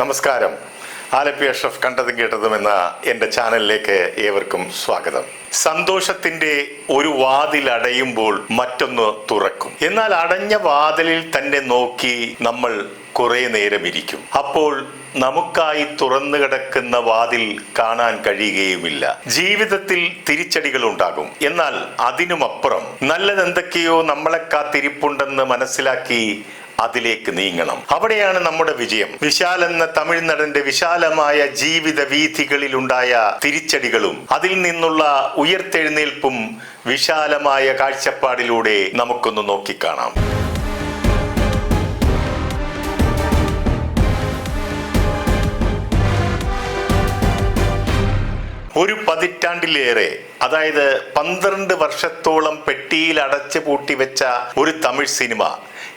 നമസ്കാരം. ആലപ്പി അഷ്റഫ് കണ്ടതും കേട്ടതും എന്ന എന്റെ ചാനലിലേക്ക് ഏവർക്കും സ്വാഗതം. സന്തോഷത്തിന്റെ ഒരു വാതിൽ അടയുമ്പോൾ മറ്റൊന്ന് തുറക്കും. എന്നാൽ അടഞ്ഞ വാതിലിൽ തന്നെ നോക്കി നമ്മൾ കുറെ നേരം ഇരിക്കും. അപ്പോൾ നമുക്കായി തുറന്നു കിടക്കുന്ന വാതിൽ കാണാൻ കഴിയുകയുമില്ല. ജീവിതത്തിൽ തിരിച്ചടികൾ ഉണ്ടാകും. എന്നാൽ അതിനുമപ്പുറം നല്ലതെന്തൊക്കെയോ നമ്മളെ കാത്തിരിപ്പുണ്ടെന്ന് മനസ്സിലാക്കി അതിലേക്ക് നീങ്ങണം. അവിടെയാണ് നമ്മുടെ വിജയം. വിശാൽ എന്ന തമിഴ് നടന്റെ വിശാലമായ ജീവിത വീഥികളിലുണ്ടായ തിരിച്ചടികളും അതിൽ നിന്നുള്ള ഉയർത്തെഴുന്നേൽപ്പും വിശാലമായ കാഴ്ചപ്പാടിലൂടെ നമുക്കൊന്ന് നോക്കിക്കാണാം. ഒരു പതിറ്റാണ്ടിലേറെ അതായത് പന്ത്രണ്ട് വർഷത്തോളം പെട്ടിയിൽ അടച്ചു പൂട്ടി വെച്ച ഒരു തമിഴ് സിനിമ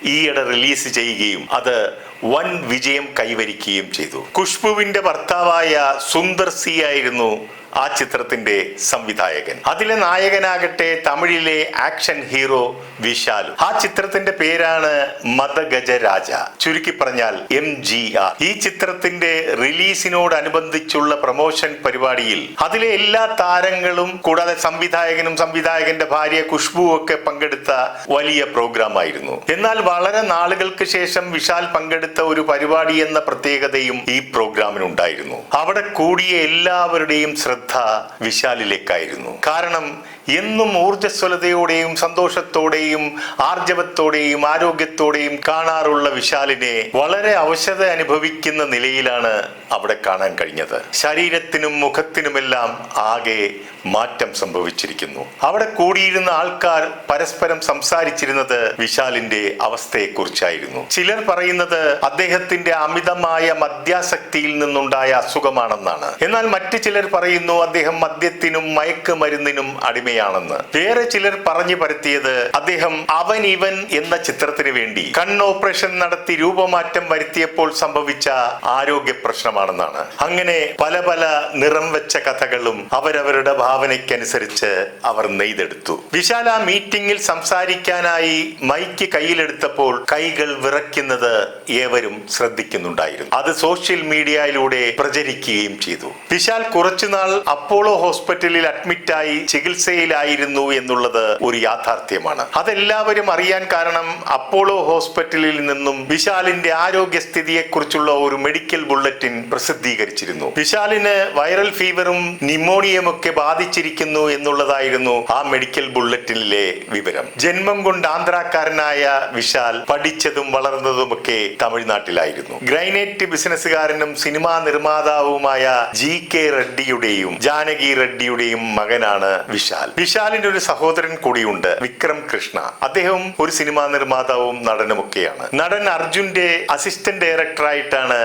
ഈയിടെ റിലീസ് ചെയ്യുകയും അത് വൻ വിജയം കൈവരിക്കുകയും ചെയ്തു. ഖുഷ്ബുവിന്റെ ഭർത്താവായ സുന്ദർ സി ആയിരുന്നു ആ ചിത്രത്തിന്റെ സംവിധായകൻ. അതിലെ നായകനാകട്ടെ തമിഴിലെ ആക്ഷൻ ഹീറോ വിശാൽ ആ ചിത്രത്തിന്റെ പേരാണ് മദഗജരാജ ചുരുക്കി പറഞ്ഞാൽ എം ജി ആർ. ഈ ചിത്രത്തിന്റെ റിലീസിനോടനുബന്ധിച്ചുള്ള പ്രൊമോഷൻ പരിപാടിയിൽ അതിലെ എല്ലാ താരങ്ങളും കൂടാതെ സംവിധായകനും സംവിധായകന്റെ ഭാര്യ ഖുഷ്ബു ഒക്കെ പങ്കെടുത്ത വലിയ പ്രോഗ്രാം ആയിരുന്നു എന്നാൽ വളരെ നാളുകൾക്ക് ശേഷം വിശാൽ പങ്കെടുത്ത ഒരു പരിപാടി എന്ന പ്രത്യേകതയും ഈ പ്രോഗ്രാമിനുണ്ടായിരുന്നു. അവിടെ കൂടിയ എല്ലാവരുടെയും ശ്രദ്ധ വിശാലിലേക്കായിരുന്നു. കാരണം എന്നും ഊർജസ്വലതയോടെയും സന്തോഷത്തോടെയും ആർജവത്തോടെയും ആരോഗ്യത്തോടെയും കാണാറുള്ള വിശാലിനെ വളരെ അവശത അനുഭവിക്കുന്ന നിലയിലാണ് അവിടെ കാണാൻ കഴിഞ്ഞത്. ശരീരത്തിനും മുഖത്തിനുമെല്ലാം ആകെ മാറ്റം സംഭവിച്ചിരിക്കുന്നു. അവിടെ കൂടിയിരുന്ന ആൾക്കാർ പരസ്പരം സംസാരിച്ചിരുന്നത് വിശാലിന്റെ അവസ്ഥയെക്കുറിച്ചായിരുന്നു. ചിലർ പറയുന്നത് അദ്ദേഹത്തിന്റെ അമിതമായ മദ്യാസക്തിയിൽ നിന്നുണ്ടായ അസുഖമാണെന്നാണ്. എന്നാൽ മറ്റു ചിലർ പറയുന്നു അദ്ദേഹം മദ്യത്തിനും മയക്കുമരുന്നിനും അടിമയാണെന്ന്. വേറെ ചിലർ പറഞ്ഞു പരത്തിയത് അദ്ദേഹം അവൻ ഇവൻ എന്ന ചിത്രത്തിന് വേണ്ടി കണ്ണ് ഓപ്പറേഷൻ നടത്തി രൂപമാറ്റം വരുത്തിയപ്പോൾ സംഭവിച്ച ആരോഗ്യ പ്രശ്നമാണെന്നാണ്. അങ്ങനെ പല പല നിറം വെച്ച കഥകളും അവരവരുടെ ഭാവനയ്ക്കനുസരിച്ച് അവർ നെയ്തെടുത്തു. വിശാല മീറ്റിംഗിൽ സംസാരിക്കാനായി മൈക്ക് കയ്യിലെടുത്തപ്പോൾ കൈകൾ വിറയ്ക്കുന്നത് ഏവരും ശ്രദ്ധിക്കുന്നുണ്ടായിരുന്നു. അത് സോഷ്യൽ മീഡിയയിലൂടെ പ്രചരിക്കുകയും ചെയ്തു. വിശാൽ കുറച്ചുനാൾ അപ്പോളോ ഹോസ്പിറ്റലിൽ അഡ്മിറ്റായി ചികിത്സയിലായിരുന്നു എന്നുള്ളത് ഒരു യാഥാർത്ഥ്യമാണ്. അതെല്ലാവരും അറിയാൻ കാരണം അപ്പോളോ ഹോസ്പിറ്റലിൽ നിന്നും വിശാലിന്റെ ആരോഗ്യസ്ഥിതിയെക്കുറിച്ചുള്ള ഒരു മെഡിക്കൽ ബുള്ളറ്റിൻ പ്രസിദ്ധീകരിച്ചിരുന്നു. വിശാലിന് വൈറൽ ഫീവറും ന്യൂമോണിയയും ഒക്കെ ബാധിച്ചിരിക്കുന്നു എന്നുള്ളതായിരുന്നു ആ മെഡിക്കൽ ബുള്ളറ്റിനിലെ വിവരം. ജന്മം കൊണ്ട് ആന്ധ്രാക്കാരനായ വിശാൽ പഠിച്ചതും വളർന്നതുമൊക്കെ തമിഴ്നാട്ടിലായിരുന്നു. ഗ്രൈനേറ്റ് ബിസിനസ്സുകാരനും സിനിമാ നിർമ്മാതാവുമായ ജി കെ റെഡ്ഡിയുടെയും ജാനകി റെഡ്ഡിയുടെയും മകനാണ് വിശാൽ. വിശാലിന്റെ ഒരു സഹോദരൻ കൂടിയുണ്ട് വിക്രം കൃഷ്ണ. അദ്ദേഹം ഒരു സിനിമാ നിർമ്മാതാവും നടനുമൊക്കെയാണ്. നടൻ അർജുന്റെ അസിസ്റ്റന്റ് ഡയറക്ടറായിട്ടാണ്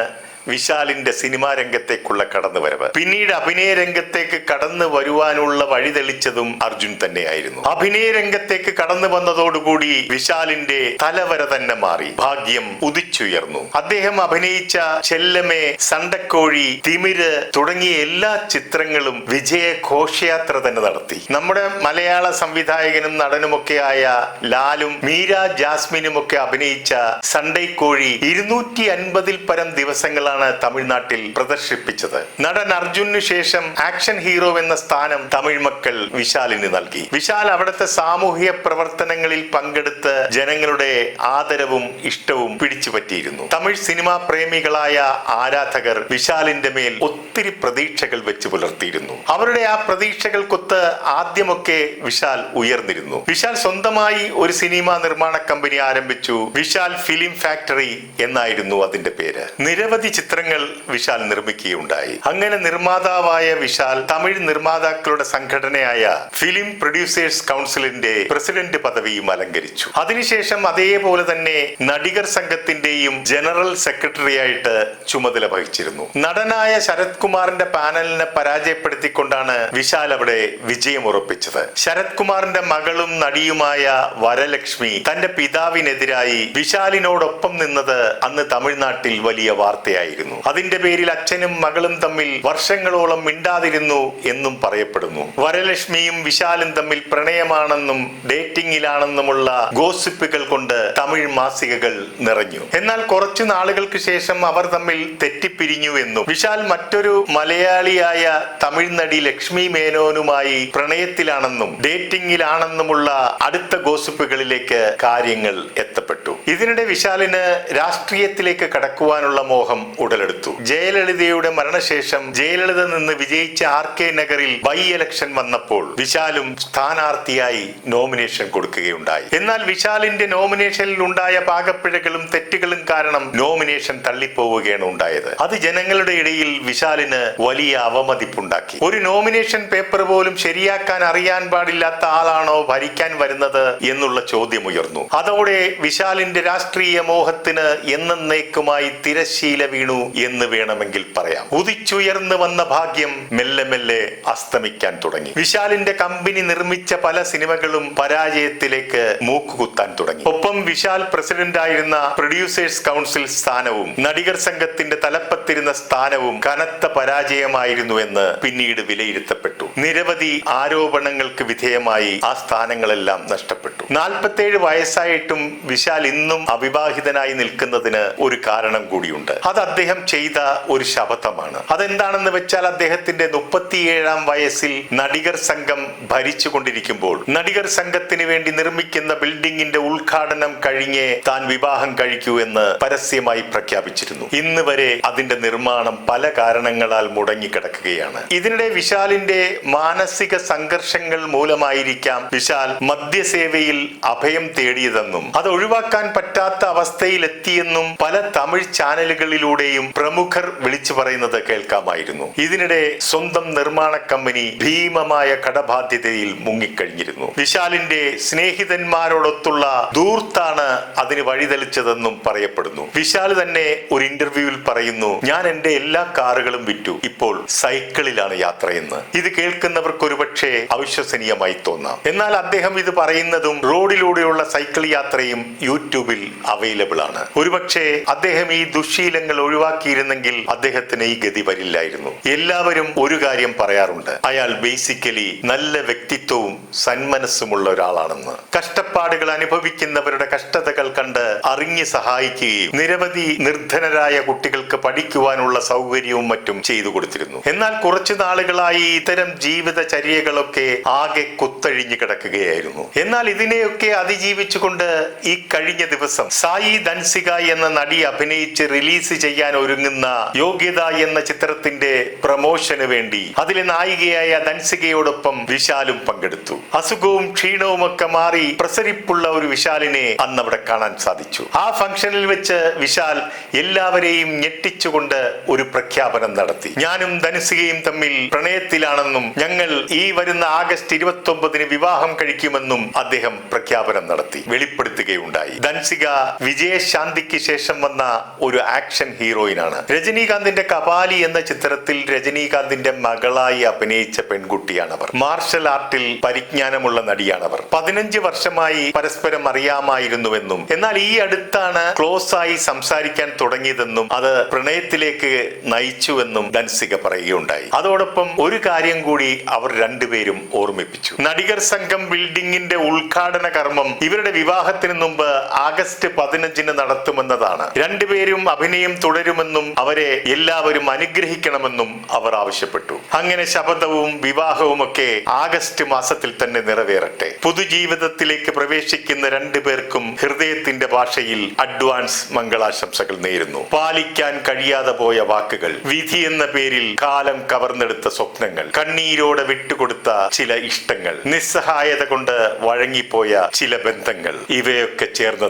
വിശാലിന്റെ സിനിമാ രംഗത്തേക്കുള്ള കടന്നുവരവ്. പിന്നീട് അഭിനയ രംഗത്തേക്ക് കടന്നു വരുവാനുള്ള വഴി തെളിച്ചതും അർജുൻ തന്നെയായിരുന്നു. അഭിനയ രംഗത്തേക്ക് കടന്നു വന്നതോടുകൂടി വിശാലിന്റെ തലവര തന്നെ മാറി. ഭാഗ്യം ഉദിച്ചുയർന്നു. അദ്ദേഹം അഭിനയിച്ച ചെല്ലമേ സണ്ടക്കോഴി തിമിര് തുടങ്ങിയ എല്ലാ ചിത്രങ്ങളും വിജയ ഘോഷയാത്ര തന്നെ നടത്തി. നമ്മുടെ മലയാള സംവിധായകനും നടനുമൊക്കെയായ ലാലും മീര ജാസ്മിനും ഒക്കെ അഭിനയിച്ച സണ്ടൈക്കോഴി ഇരുന്നൂറ്റി അൻപതിൽ പരം ദിവസങ്ങളാണ് തമിഴ്നാട്ടിൽ പ്രദർശിപ്പിച്ചത്? നടൻ അർജുനു ശേഷം ആക്ഷൻ ഹീറോ എന്ന സ്ഥാനം തമിഴ് മക്കൾ വിശാലിന് നൽകി. വിശാൽ അവിടുത്തെ സാമൂഹിക പ്രവർത്തനങ്ങളിൽ പങ്കെടുത്ത് ജനങ്ങളുടെ ആദരവും ഇഷ്ടവും പിടിച്ചുപറ്റിയിരുന്നു. തമിഴ് സിനിമാ പ്രേമികളായ ആരാധകർ വിശാലിന്റെ മേൽ ഒത്തിരി പ്രതീക്ഷകൾ വെച്ച് പുലർത്തിയിരുന്നു. അവരുടെ ആ പ്രതീക്ഷകൾക്കൊത്ത് ആദ്യമൊക്കെ വിശാൽ ഉയർന്നിരുന്നു. വിശാൽ സ്വന്തമായി ഒരു സിനിമ നിർമ്മാണ കമ്പനി ആരംഭിച്ചു. വിശാൽ ഫിലിം ഫാക്ടറി എന്നായിരുന്നു അതിന്റെ പേര്. നിരവധി ചിത്രങ്ങൾ വിശാൽ നിർമ്മിക്കുകയുണ്ടായി. അങ്ങനെ നിർമ്മാതാവായ വിശാൽ തമിഴ് നിർമ്മാതാക്കളുടെ സംഘടനയായ ഫിലിം പ്രൊഡ്യൂസേഴ്സ് കൗൺസിലിന്റെ പ്രസിഡന്റ് പദവിയും അലങ്കരിച്ചു. അതിനുശേഷം അതേപോലെ തന്നെ നടികർ സംഘത്തിന്റെയും ജനറൽ സെക്രട്ടറിയായിട്ട് ചുമതല വഹിച്ചിരുന്നു. നടനായ ശരത് കുമാറിന്റെ പാനലിനെ പരാജയപ്പെടുത്തിക്കൊണ്ടാണ് വിശാൽ അവിടെ വിജയം ഉറപ്പിച്ചത്. ശരത് കുമാറിന്റെ മകളും നടിയുമായ വരലക്ഷ്മി തന്റെ പിതാവിനെതിരായി വിശാലിനോടൊപ്പം നിന്നത് അന്ന് തമിഴ്നാട്ടിൽ വലിയ വാർത്തയായിരുന്നു. അതിന്റെ പേരിൽ അച്ഛനും മകളും തമ്മിൽ വർഷങ്ങളോളം മിണ്ടാതിരുന്നു എന്നും പറയപ്പെടുന്നു. വരലക്ഷ്മിയും വിശാലും തമ്മിൽ പ്രണയമാണെന്നും ഡേറ്റിംഗിലാണെന്നുമുള്ള ഗോസിപ്പുകൾ കൊണ്ട് തമിഴ് മാസികകൾ നിറഞ്ഞു. എന്നാൽ കുറച്ചു നാളുകൾക്ക് ശേഷം അവർ തമ്മിൽ തെറ്റിപ്പിരിഞ്ഞു എന്നും വിശാൽ മറ്റൊരു മലയാളിയായ തമിഴ് നടി ലക്ഷ്മി മേനോനുമായി പ്രണയത്തിലാണെന്നും ഡേറ്റിംഗിലാണെന്നുമുള്ള അടുത്ത ഗോസിപ്പുകളിലേക്ക് കാര്യങ്ങൾ എത്തപ്പെട്ടു. ഇതിനിടെ വിശാലിന് രാഷ്ട്രീയത്തിലേക്ക് കടക്കുവാനുള്ള മോഹം ഉടലെടുത്തു. ജയലളിതയുടെ മരണശേഷം ജയലളിത നിന്ന് വിജയിച്ച ആർ കെ നഗറിൽ ബൈ ഇലക്ഷൻ വന്നപ്പോൾ വിശാലും സ്ഥാനാർത്ഥിയായി നോമിനേഷൻ കൊടുക്കുകയുണ്ടായി. എന്നാൽ വിശാലിന്റെ നോമിനേഷനിൽ ഉണ്ടായ പാകപ്പിഴകളും തെറ്റുകളും കാരണം നോമിനേഷൻ തള്ളിപ്പോവുകയാണ് ഉണ്ടായത്. അത് ജനങ്ങളുടെ ഇടയിൽ വിശാലിന് വലിയ അവമതിപ്പുണ്ടാക്കി. ഒരു നോമിനേഷൻ പേപ്പർ പോലും ശരിയാക്കാൻ അറിയാൻ പാടില്ലാത്ത ആളാണോ ഭരിക്കാൻ വരുന്നത് എന്നുള്ള ചോദ്യമുയർന്നു അതോടെ വിശാലിന്റെ രാഷ്ട്രീയ മോഹത്തിന് എന്നേക്കുമായി തിരശീല വീണു എന്ന് വേണമെങ്കിൽ പറയാം. ഉദിച്ചുയർന്നു വന്ന ഭാഗ്യം മെല്ലെ മെല്ലെ അസ്തമിക്കാൻ തുടങ്ങി. വിശാലിന്റെ കമ്പനി നിർമ്മിച്ച പല സിനിമകളും പരാജയത്തിലേക്ക് മൂക്കുകുത്താൻ തുടങ്ങി. ഒപ്പം വിശാൽ പ്രസിഡന്റ് ആയിരുന്ന പ്രൊഡ്യൂസേഴ്സ് കൗൺസിൽ സ്ഥാനവും നടികർ സംഘത്തിന്റെ തലപ്പത്തിരുന്ന സ്ഥാനവും കനത്ത പരാജയമായിരുന്നു എന്ന് പിന്നീട് വിലയിരുത്തപ്പെട്ടു. നിരവധി ആരോപണങ്ങൾക്ക് വിധേയമായി ആ സ്ഥാനങ്ങളെല്ലാം നഷ്ടപ്പെട്ടു. നാൽപ്പത്തേഴ് വയസ്സായിട്ടും വിശാൽ ഇന്നും അവിവാഹിതനായി നിൽക്കുന്നതിന് ഒരു കാരണം കൂടിയുണ്ട്. അത് അദ്ദേഹം ചെയ്ത ഒരു ശപഥമാണ്. അതെന്താണെന്ന് വെച്ചാൽ അദ്ദേഹത്തിന്റെ മുപ്പത്തിയേഴാം വയസ്സിൽ നടികർ സംഘം ഭരിച്ചുകൊണ്ടിരിക്കുമ്പോൾ നടികർ സംഘത്തിന് വേണ്ടി നിർമ്മിക്കുന്ന ബിൽഡിംഗിന്റെ ഉദ്ഘാടനം കഴിഞ്ഞേ താൻ വിവാഹം കഴിക്കൂ എന്ന് പരസ്യമായി പ്രഖ്യാപിച്ചിരുന്നു. ഇന്ന് വരെ അതിന്റെ നിർമ്മാണം പല കാരണങ്ങളാൽ മുടങ്ങിക്കിടക്കുകയാണ്. ഇതിനിടെ വിശാലിന്റെ മാനസിക സംഘർഷങ്ങൾ മൂലമായിരിക്കാം വിശാൽ മദ്യസേവയിൽ അഭയം തേടിയതെന്നും അത് ഒഴിവാക്കാൻ പറ്റാത്ത അവസ്ഥയിലെത്തിയെന്നും പല തമിഴ് ചാനലുകളിലൂടെയും പ്രമുഖർ വിളിച്ചു പറയുന്നത് കേൾക്കാമായിരുന്നു. ഇതിനിടെ സ്വന്തം നിർമ്മാണ കമ്പനി ഭീമമായ കടബാധ്യതയിൽ മുങ്ങിക്കഴിഞ്ഞിരുന്നു. വിശാലിന്റെ സ്നേഹിതന്മാരോടൊത്തുള്ള ദൂർത്താണ് അതിന് വഴിതെളിച്ചതെന്നും പറയപ്പെടുന്നു. വിശാൽ തന്നെ ഒരു ഇന്റർവ്യൂവിൽ പറയുന്നു ഞാൻ എന്റെ എല്ലാ കാറുകളും വിറ്റു. ഇപ്പോൾ സൈക്കിളിലാണ് യാത്രയെന്ന് ഇത് കേൾക്കുന്നവർക്ക് ഒരുപക്ഷെ അവിശ്വസനീയമായി തോന്നാം. എന്നാൽ അദ്ദേഹം ഇത് പറയുന്നതും റോഡിലൂടെയുള്ള സൈക്കിൾ യാത്രയും യൂട്യൂബിൽ അവൈലബിൾ ആണ്. ഒരുപക്ഷെ അദ്ദേഹം ഈ ദുശീലങ്ങൾ ഒഴിവാക്കിയിരുന്നെങ്കിൽ അദ്ദേഹത്തിന് ഈ ഗതി വരില്ലായിരുന്നു. എല്ലാവരും ഒരു കാര്യം പറയാറുണ്ട്. അയാൾ ബേസിക്കലി നല്ല വ്യക്തിത്വവും സന്മനസ്സുമുള്ള ഒരാളാണെന്ന്. കഷ്ടപ്പാടുകൾ അനുഭവിക്കുന്നവരുടെ കഷ്ടതകൾ കണ്ട് അറിഞ്ഞ് സഹായിക്കുകയും നിരവധി നിർധനരായ കുട്ടികൾക്ക് പഠിക്കുവാനുള്ള സൗകര്യവും മറ്റും ചെയ്തു കൊടുത്തിരുന്നു. എന്നാൽ കുറച്ചു നാളുകളായി ഇത്തരം ജീവിതചര്യകളൊക്കെ ആകെ കുത്തഴിഞ്ഞു കിടക്കുകയായിരുന്നു. എന്നാൽ ഇതിനെയൊക്കെ അതിജീവിച്ചുകൊണ്ട് ഈ കഴിഞ്ഞ ദിവസം. സായി ധൻസിക എന്ന നടി അഭിനയിച്ച് റിലീസ് ചെയ്യാൻ ഒരുങ്ങുന്ന യോഗ്യത എന്ന ചിത്രത്തിന്റെ പ്രമോഷന് വേണ്ടി അതിലെ നായികയായ ധൻസികയോടൊപ്പം വിശാലും പങ്കെടുത്തു. അസുഖവും ക്ഷീണവും ഒക്കെ മാറി പ്രസരിപ്പുള്ള ഒരു വിശാലിനെ അന്ന് അവിടെ കാണാൻ സാധിച്ചു. ആ ഫംഗ്ഷനിൽ വെച്ച് വിശാൽ എല്ലാവരെയും ഞെട്ടിച്ചുകൊണ്ട് ഒരു പ്രഖ്യാപനം നടത്തി. ഞാനും ധനുസികയും തമ്മിൽ പ്രണയത്തിലാണെന്നും ഞങ്ങൾ ഈ വരുന്ന ആഗസ്റ്റ് ഇരുപത്തി ഒമ്പതിന് വിവാഹം കഴിക്കുമെന്നും അദ്ദേഹം പ്രഖ്യാപനം നടത്തി. വെളിപ്പെടുത്തുകയുണ്ടായി. ധൻസിക വിജയശാന്തിക്ക് ശേഷം വന്ന ഒരു ആക്ഷൻ ഹീറോയിനാണ് രജനീകാന്തിന്റെ കപാലി എന്ന ചിത്രത്തിൽ രജനീകാന്തിന്റെ മകളായി അഭിനയിച്ച പെൺകുട്ടിയാണ് അവർ മാർഷൽ ആർട്ടിൽ പരിജ്ഞാനമുള്ള നടിയാണ് അവർ പതിനഞ്ച് വർഷമായി പരസ്പരം അറിയാമായിരുന്നുവെന്നും എന്നാൽ ഈ അടുത്താണ് ക്ലോസ് ആയി സംസാരിക്കാൻ തുടങ്ങിയതെന്നും അത് പ്രണയത്തിലേക്ക് നയിച്ചുവെന്നും ധൻസിക പറയുകയുണ്ടായി. അതോടൊപ്പം ഒരു കാര്യം കൂടി അവർ രണ്ടുപേരും ഓർമ്മിപ്പിച്ചു. നടികർ സംഘം ബിൽഡിംഗിന്റെ ഉദ്ഘാടന കർമ്മം ഇവരുടെ വിവാഹത്തിന് മുമ്പ് ആഗസ്റ്റ് പതിനഞ്ചിന് നടത്തുമെന്നതാണ്. രണ്ടുപേരും അഭിനയം തുടരുമെന്നും അവരെ എല്ലാവരും അനുഗ്രഹിക്കണമെന്നും അവർ ആവശ്യപ്പെട്ടു. അങ്ങനെ ശപഥവും വിവാഹവും ഒക്കെ ആഗസ്റ്റ് മാസത്തിൽ തന്നെ നിറവേറട്ടെ. പുതുജീവിതത്തിലേക്ക് പ്രവേശിക്കുന്ന രണ്ടു പേർക്കും ഹൃദയത്തിന്റെ ഭാഷയിൽ അഡ്വാൻസ് മംഗളാശംസകൾ നേരുന്നു. പാലിക്കാൻ കഴിയാതെ പോയ വാക്കുകൾ വിധി എന്ന പേരിൽ കാലം കവർന്നെടുത്ത സ്വപ്നങ്ങൾ കണ്ണീരോടെ വിട്ടുകൊടുത്ത ചില ഇഷ്ടങ്ങൾ നിസ്സഹായത കൊണ്ട് വഴങ്ങിപ്പോയ ചില ബന്ധങ്ങൾ ഇവയൊക്കെ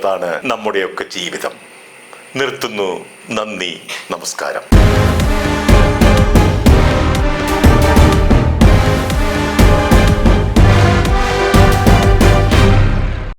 ചേർന്നതാണ് നമ്മുടെയൊക്കെ ജീവിതം. നിർത്തുന്നു നന്ദി നമസ്കാരം.